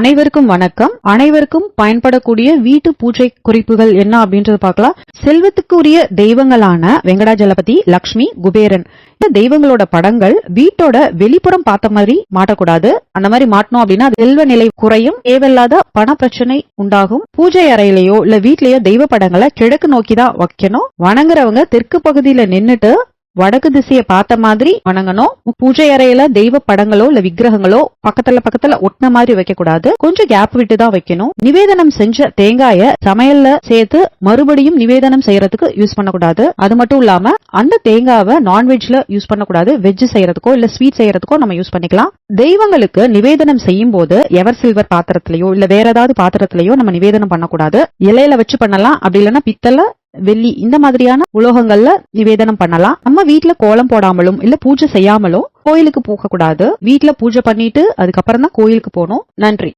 அனைவருக்கும் வணக்கம். அனைவருக்கும் பயன்படக்கூடிய வீட்டு பூஜை குறிப்புகள் என்ன அப்படின்றத பார்க்கலாம். செல்வத்துக்குரிய தெய்வங்களான வெங்கடாஜலபதி லக்ஷ்மி குபேரன். இந்த தெய்வங்களோட படங்கள் வீட்டோட வெளிப்புறம் பார்த்த மாதிரி மாட்டக்கூடாது. அந்த மாதிரி மாட்டணும் அப்படின்னா செல்வ நிலை குறையும் தேவையில்லாத பண பிரச்சனை உண்டாகும். பூஜை அறையிலேயோ இல்ல வீட்லயோ தெய்வ படங்களை கிழக்கு நோக்கி தான் வைக்கணும். வணங்குறவங்க தெற்கு பகுதியில நின்னுட்டு வடக்கு திசையை பார்த்த மாதிரி வணங்கணும். பூஜை அறையில தெய்வ படங்களோ இல்ல விக்கிரகங்களோ பக்கத்துல பக்கத்துல ஒட்டின மாதிரி வைக்க கூடாது கொஞ்சம் கேப் விட்டு தான் வைக்கணும். நிவேதனம் செஞ்ச தேங்காய சமையல்ல சேர்த்து மறுபடியும் நிவேதனம் செய்யறதுக்கு யூஸ் பண்ணக்கூடாது. அது மட்டும் இல்லாம அந்த தேங்காவை நான்வெஜ்ல யூஸ் பண்ணக்கூடாது. வெஜ் செய்யறதுக்கோ இல்ல ஸ்வீட் செய்யறதுக்கோ நம்ம யூஸ் பண்ணிக்கலாம். தெய்வங்களுக்கு நிவேதனம் செய்யும் போது எவர் சில்வர் பாத்திரத்திலயோ இல்ல வேற ஏதாவது பாத்திரத்திலயோ நம்ம நிவேதனம் பண்ணக்கூடாது. இலையில வச்சு பண்ணலாம். அப்படி இல்லைன்னா பித்தளை வெள்ளி இந்த மாதிரியான உலோகங்கள்ல நிவேதனம் பண்ணலாம். நம்ம வீட்டுல கோலம் போடாமலும் இல்ல பூஜை செய்யாமலும் கோயிலுக்கு போக கூடாது பூஜை பண்ணிட்டு அதுக்கப்புறம் தான் கோயிலுக்கு போகணும். நன்றி.